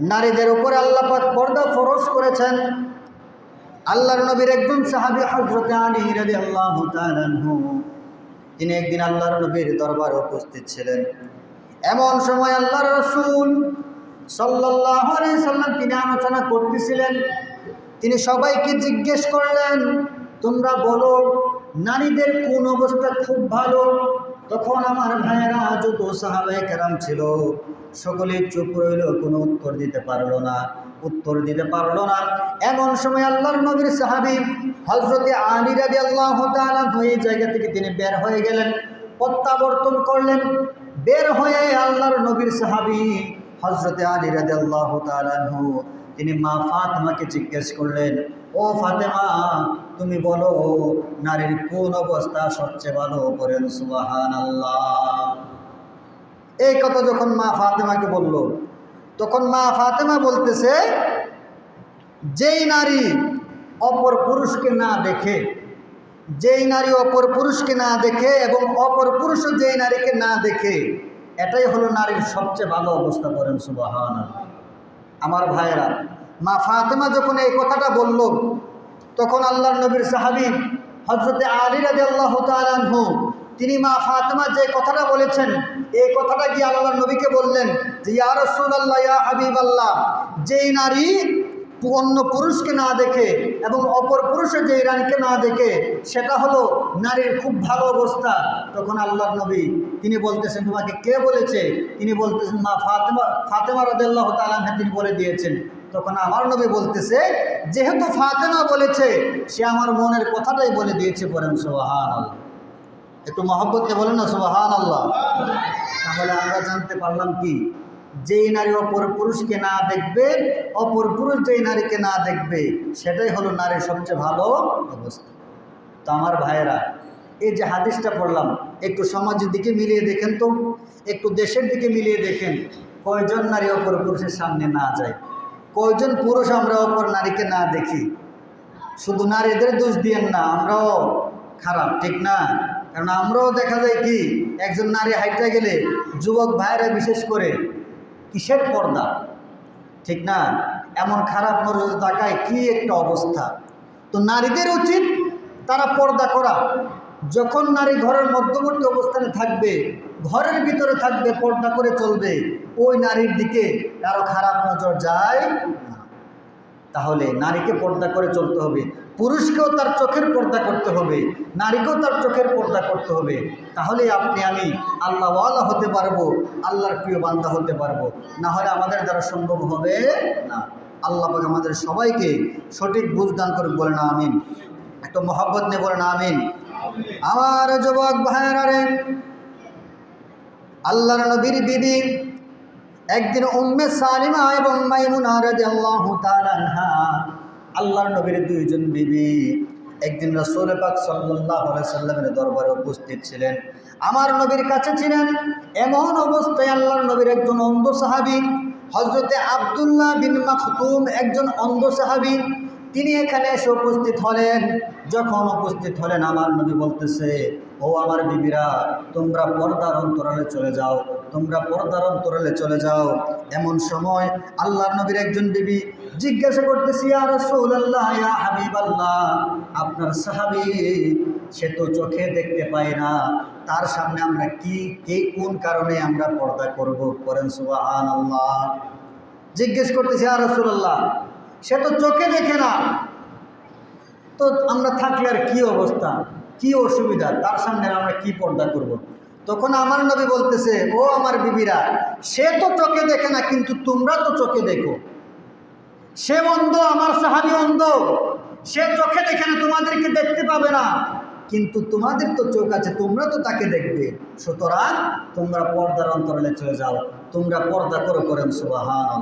নারীদের উপরে আল্লাহ পাক পর্দা ফরজ করেছেন। আল্লাহর নবীর একজন সাহাবী হজরত আলী রাজি আল্লাহ তিনি একদিন আল্লাহর নবীর দরবারে উপস্থিত ছিলেন। এমন সময় আল্লাহর রসুল সাল্লাহ সাল্লাম তিনি আলোচনা করতেছিলেন। তিনি সবাইকে জিজ্ঞেস করলেন, তোমরা বলো, নারীদের কোন অবস্থা খুব ভালো? তখন আমার ভাইয়েরা, যত সাহাবাই কেরাম ছিল সকলে চুপ রইল, কোনো উত্তর দিতে পারল না। উত্তর দিতে পারল না। এমন সময় আল্লাহর নবীর সাহাবি হজরতে আলী রাজি আল্লাহ এই জায়গা থেকে তিনি বের হয়ে গেলেন, প্রত্যাবর্তন করলেন। বের হয়ে আল্লাহর নবীর সাহাবি হজরতে আলী রাজি আল্লাহ তালাহু তিনি, মা ফাতেমাকে জিজ্ঞেস করলেন, ও ফাতেমা, তুমি বলো, নারীর কোন অবস্থা সবচেয়ে ভালো? করেন সুবাহান আল্লাহ এই কথা যখন মা ফাতেমাকে বলল, তখন মা ফাতেমা বলতেছে, যেই নারী অপর পুরুষকে না দেখে, যেই নারী অপর পুরুষকে না দেখে এবং অপর পুরুষও যেই নারীকে না দেখে, এটাই হলো নারীর সবচেয়ে ভালো অবস্থা করেন সুবাহান আমার ভাইয়েরা, মা ফাতেমা যখন এই কথাটা বলল, তখন আল্লাহর নবীর সাহাবি হজরতে আলী রাজি আল্লাহ তালহু তিনি মা ফাতেমা যে কথাটা বলেছেন, এই কথাটা গিয়ে আল্লাহর নবীকে বললেন? যে, ইয়া রসুল আল্লাহ ইয়া হাবিব আল্লাহ যেই নারী অন্য পুরুষকে না দেখে এবং অপর পুরুষের যে রানীকে না দেখে, সেটা হলো নারীর খুব ভালো অবস্থা। তখন আল্লাহর নবী তিনি বলতেছেন, তোমাকে কে বলেছে? তিনি বলতেছেন, মা ফাতেমা ফাতেমা রদাল্লাহ তালাহা তিনি বলে দিয়েছেন। তখন আমার নবী বলতেছে, যেহেতু ফাতেমা বলেছে, সে আমার মনের কথাটাই বলে দিয়েছে বলেন সোহান আল্লাহ একটু মহব্বতে বলেন না সোহান আল্লাহ তাহলে আমরা জানতে পারলাম কি? যেই নারী অপর পুরুষকে না দেখবে, অপর পুরুষ যেই নারীকে না দেখবে, সেটাই হলো নারীর সবচেয়ে ভালো অবস্থা। তো আমার ভাইয়েরা, এই যে হাদিসটা পড়লাম, একটু সমাজের দিকে মিলিয়ে দেখেন তো, একটু দেশের দিকে মিলিয়ে দেখেন, কয়জন নারী অপর পুরুষের সামনে না যায়? কয়জন পুরুষ আমরা অপর নারীকে না দেখি? শুধু নারীদের দোষ দিয়েন না, আমরাও খারাপ, ঠিক না? কারণ আমরাও দেখা যায় কি, একজন নারী হাইটে গেলে যুবক ভাইয়েরা বিশেষ করে কিসের পর্দা? ঠিক না? এমন খারাপ নজর তাকায় কি একটা অবস্থা? তো নারীদের উচিত তারা পর্দা করা। যখন নারী ঘরের মধ্যবর্তী অবস্থানে থাকবে, ঘরের ভিতরে থাকবে, পর্দা করে চলবে, ওই নারীর দিকে কারও খারাপ নজর যায় না। তাহলে নারীকে পর্দা করে চলতে হবে। পুরুষকেও তার চোখের পর্দা করতে হবে। নারীকেও তার চোখের পর্দা করতে হবে। তাহলে আপনি, আমি আল্লাহওয়ালা হতে পারব, আল্লাহর প্রিয় বান্দা হতে পারব। না হলে আমাদের দ্বারা সম্ভব হবে না। আল্লাহ পাক আমাদের সবাইকে সঠিক বুঝদান করে বলে না আমিন। একটা মহাব্বত নিয়ে না আমিন। আমার যুবক ভাইয়েরা রে, আল্লাহর নবীর বিবি একদিন উম্মে সালিমা এবং মাইমুনা রাদিয়াল্লাহু তাআলা আনহা, আল্লাহর নবীর দুইজন বিবি একদিন রাসূল পাক সাল্লাল্লাহু সাল্লামের দরবারে উপস্থিত ছিলেন। আমার নবীর কাছে ছিলেন, এমন অবস্থায় আল্লাহর নবীর একজন অন্ধ সাহাবী, হযরতে আব্দুল্লাহ বিন মাখতুম একজন অন্ধ সাহাবী। তিনি এখানে এসে উপস্থিত হলেন। যখন উপস্থিত হলেন, আমার নবী বলতেছে, ও আমার বিবিরা, তোমরা পর্দার অন্তরালে চলে যাও। তোমরা পর্দার অন্তরালে চলে যাও। এমন সময় আল্লাহর নবীর একজন বিবি জিজ্ঞাসা করতেছি আর আল্লাহ আপনার সাহাবি, সে তো চোখে দেখতে পায় না। তার সামনে আমরা কি, কে, কোন কারণে আমরা পর্দা করব? করেন সুবাহান আল্লাহ জিজ্ঞেস করতেছি আর রসুল্লাহ সে তো চোখে দেখে না। তো আমরা থাকলে আর কী অবস্থা? কি অসুবিধা? তার সামনে আমরা কি পর্দা করব। তখন আমার নবী বলতেছে, ও আমার বিবিরা, সে তো চোখে দেখে না, কিন্তু তোমরা তো চোখে দেখো। সে অন্ধ, আমার সাহাবি অন্ধ। সে চোখে দেখে না, তোমাদেরকে দেখতে পাবে না। কিন্তু তোমাদের তো চোখ আছে, তোমরা তো তাকে দেখবে। সুতরাং তোমরা পর্দার অন্তরালে চলে যাও, তোমরা পর্দা করে করেন সুবাহান